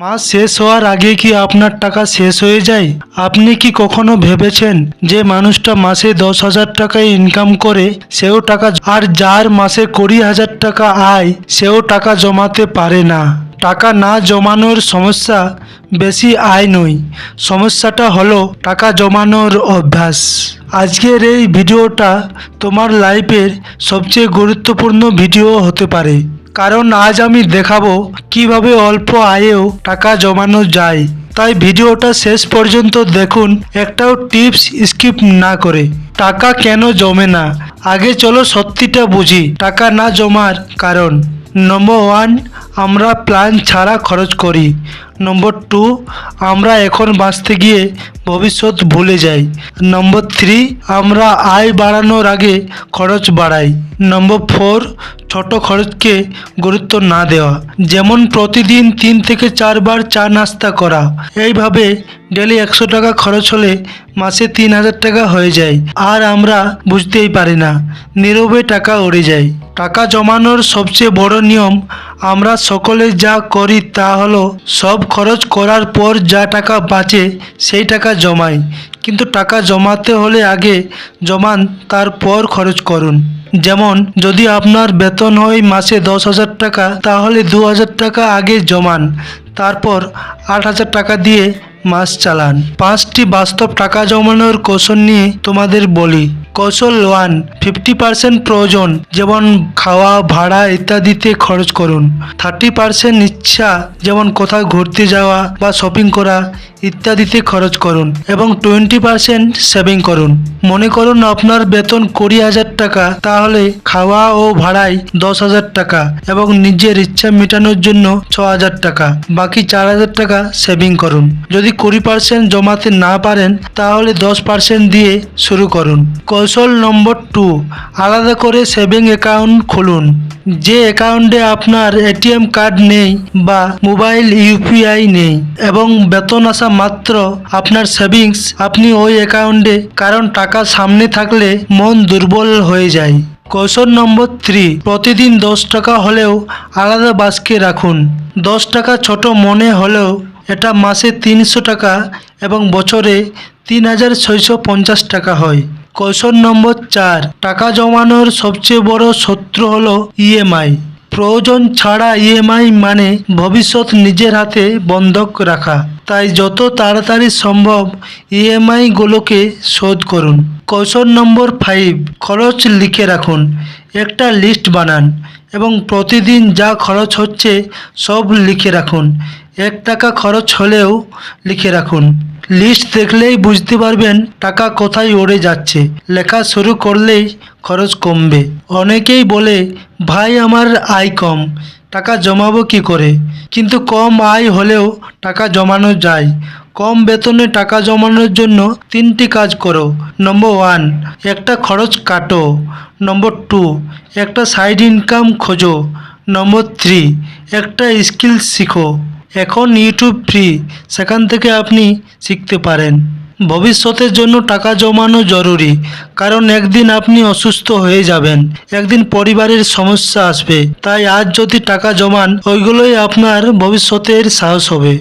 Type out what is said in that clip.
মাস শেষ হওয়ার আগে কি আপনার টাকা শেষ হয়ে যায়? আপনি কি কখনো ভেবেছেন যে মানুষটা মাসে দশ হাজার টাকা ইনকাম করে, সেও টাকা আর যার মাসে কুড়ি হাজার টাকা আয়, সেও টাকা জমাতে পারে না? টাকা না জমানোর সমস্যা বেশি আয় নয়। সমস্যাটা হলো টাকা জমানোর অভ্যাস। আজকের এই ভিডিওটা তোমার লাইফের সবচেয়ে গুরুত্বপূর্ণ ভিডিও হতে পারে। কারণ আজ আমি দেখাবো কীভাবে অল্প আয়েও টাকা জমানো যায়। তাই ভিডিওটা শেষ পর্যন্ত দেখুন, একটাও টিপস স্কিপ না করে। টাকা কেন জমে না? আগে চলো সত্যিটা বুঝি, টাকা না জমার কারণ। নম্বর ওয়ান আমরা প্ল্যান ছাড়া খরচ করি। নম্বর টু আমরা এখন বাঁচতে গিয়ে ভবিষ্যৎ ভুলে যাই। নম্বর থ্রি আমরা আয় বাড়ানোর আগে খরচ বাড়াই। নম্বর ফোর ছোট খরচকে গুরুত্ব না দেওয়া, যেমন প্রতিদিন তিন থেকে চারবার চা নাস্তা করা। এইভাবে ডেলি একশো টাকা খরচ হলে মাসে তিন হাজার টাকা হয়ে যায়। আর আমরা বুঝতেই পারি না, নীরবে টাকা উড়ে যায়। টাকা জমানোর সবচেয়ে বড় নিয়ম, আমরা সকলে যা করি তা হলো সব খরচ করার পর যা টাকা বাঁচে সেই টাকা জমাই। কিন্তু টাকা জমাতে হলে আগে জমান, তারপর খরচ করুন। যেমন, যদি আপনার বেতন হয় মাসে দশ হাজার টাকা, তাহলে দু হাজার টাকা আগে জমান, তারপর আট হাজার টাকা দিয়ে মাস চালান। পাঁচটি বাস্তব টাকা জমানোর কৌশল নিয়ে তোমাদের বলি। কৌশল ওয়ান ফিফটি পার্সেন্ট প্রয়োজন, যেমন খাওয়া, ভাড়া ইত্যাদিতে খরচ করুন। থার্টি পার্সেন্ট ইচ্ছা, যেমন কোথাও ঘুরতে যাওয়া বা শপিং করা। ইত্যাদিতে খরচ করুন এবং টোয়েন্টি পার্সেন্ট সেভিং করুন। মনে করুন আপনার বেতন কুড়ি হাজার টাকা, তাহলে খাওয়া ও ভাড়ায় দশ হাজার টাকা এবং নিজের ইচ্ছা মেটানোর জন্য ছ হাজার টাকা। বাকি চার হাজার টাকা সেভিং করুন। যদি কুড়ি পার্সেন্ট জমাতে না পারেন, তাহলে দশ পার্সেন্ট দিয়ে শুরু করুন। কৌশল নম্বর টু আলাদা করে সেভিং অ্যাকাউন্ট খুলুন। যে অ্যাকাউন্টে আপনার এটিএম কার্ড নেই বা মোবাইল ইউপিআই নেই এবং বেতন আসা মাত্র আপনার সেভিংস, আপনি ওই অ্যাকাউন্টে কারণ টাকা সামনে থাকলে মন দুর্বল হয়ে যায়। কৌশল নম্বর থ্রি, প্রতিদিন দশ টাকা হলেও আলাদা বাস্কে রাখুন। দশ টাকা ছোট মনে হলেও এটা মাসে তিনশো টাকা এবং বছরে তিন হাজার ছয়শো পঞ্চাশ টাকা হয়। কৌশল নম্বর চার, টাকা জমানোর সবচেয়ে বড় শত্রু হলো ইএমআই প্রয়োজন ছাড়া ইএমআই মানে ভবিষ্যৎ নিজের হাতে বন্ধক রাখা। তাই যত তাড়াতাড়ি সম্ভব ইএমআইগুলোকে শোধ করুন। কৌশল নম্বর ফাইভ খরচ লিখে রাখুন। একটা লিস্ট বানান। এবং প্রতিদিন যা খরচ হচ্ছে সব লিখে রাখুন। এক টাকা খরচ হলেও লিখে রাখুন। লিস্ট দেখলেই বুঝতে পারবেন টাকা কোথায় ওড়ে যাচ্ছে। লেখা শুরু করলেই খরচ কমবে। অনেকেই বলে, ভাই, আমার আয় কম, টাকা জমাবো কি করে? কিন্তু কম আয় হলেও টাকা জমানো যায়। কম বেতনে টাকা জমানোর জন্য তিনটি কাজ করো। নম্বর ওয়ান একটা খরচ কাটো। নম্বর টু একটা সাইড ইনকাম খোঁজো। নম্বর থ্রি একটা স্কিল শিখো। এখন ইউটিউব ফ্রি সেখান থেকে আপনি শিখতে পারেন। ভবিষ্যতের জন্য টাকা জমানো জরুরি, কারণ একদিন আপনি অসুস্থ হয়ে যাবেন। একদিন পরিবারের সমস্যা আসবে। তাই আজ যদি টাকা জমান, ওইগুলোই আপনার ভবিষ্যতের সাহস হবে।